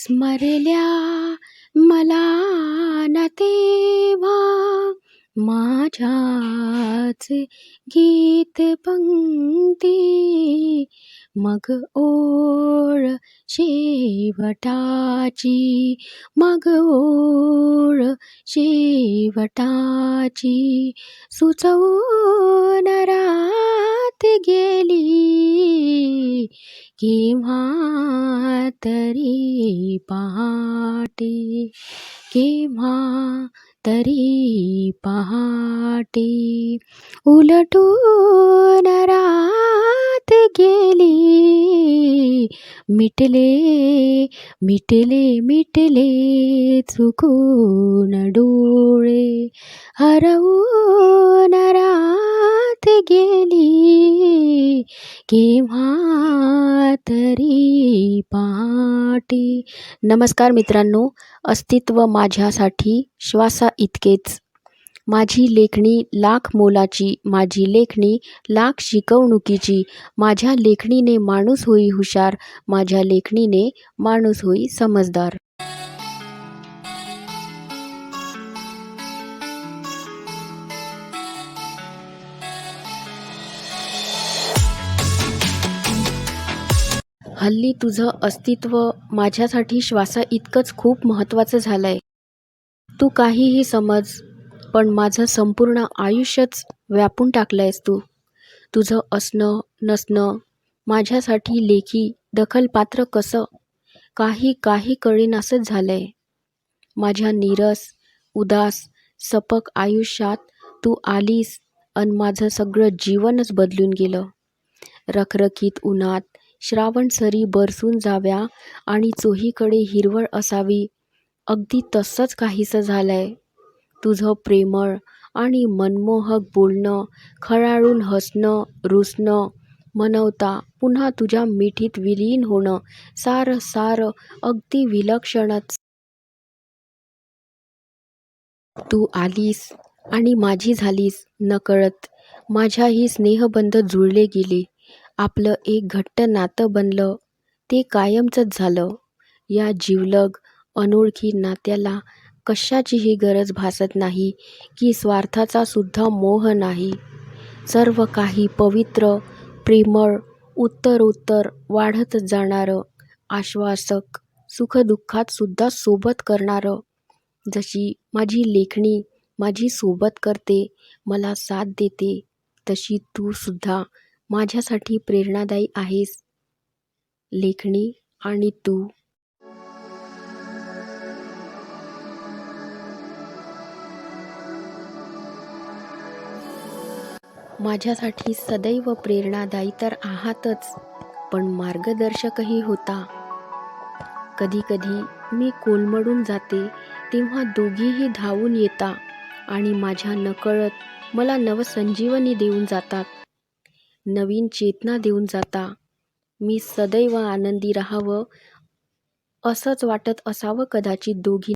स्मरल्या मला ना तेव्हा माझ्याच गीत पंक्ती मग ओळ शेवटाची मग ओळ शेवटाची सुचवून रात गेली. केव्हा तरी पहाटे केव्हा तरी पहाटे उलटून मिटले मिटले मिटले चुकून डोळे. हरवून रात गेली केव्हा तरी पहाटे नमस्कार मित्रांनो अस्तित्व माझ्यासाठी श्वासा इतकेच माझी लेखणी लाख मोलाची माझी लेखणी लाख शिकवणुकीची माझ्या लेखणीने माणूस होई हुशार माझ्या लेखणीने माणूस होई समजदार. हल्ली तुझं अस्तित्व माझ्यासाठी श्वासा इतकंच खूप महत्त्वाचं झालं आहे तू काहीही समज पण माझं संपूर्ण आयुष्यच व्यापून टाकलं आहेस तू. तुझं असणं नसणं माझ्यासाठी लेखी दखलपात्र कसं? काही काही कळीनासंच झालं आहे माझ्या नीरस उदास सपक आयुष्यात तू आलीस अन माझं सगळं जीवनच बदलून गेलं. रखरखीत उन्हात श्रावण सरी बरसून जाव्या आणि चोहीकडे हिरवळ असावी. अगदी तसंच काहीसं झालं आहे तुझं प्रेमळ आणि मनमोहक बोलणं खळाळून हसणं रुसणं मनवता पुन्हा तुझ्या मिठीत विलीन होणं सारं सारं अगदी विलक्षणच. तू आलीस आणि माझी झालीस नकळत. माझ्याही स्नेहबंध जुळले गेले. आपलं एक घट्ट नातं बनलं. ते कायमचंच झालं. या जिवलग अनोळखी नात्याला कशाचीही गरज भासत नाही की स्वार्थाचा सुद्धा मोह नाही. सर्व काही पवित्र प्रेमळ उत्तरोत्तर वाढत जाणारं आश्वासक सुखदुःखात सुद्धा सोबत करणारं. जशी माझी लेखणी माझी सोबत करते मला साथ देते तशी तू सुद्धा माझ्यासाठी प्रेरणादायी आहेस. लेखणी आणि तू माझ्यासाठी सदैव प्रेरणादायी तर आहातच पण मार्गदर्शकही होता. कधीकधी मी कोलमडून जाते तेव्हा दोघीही धावून येता आणि माझ्या नकळत मला नवसंजीवनी देऊन जातात. नवीन चेतना देऊन जाता. मी सदैव आनंदी राहावं असंच वाटत असावं कदाचित दोघी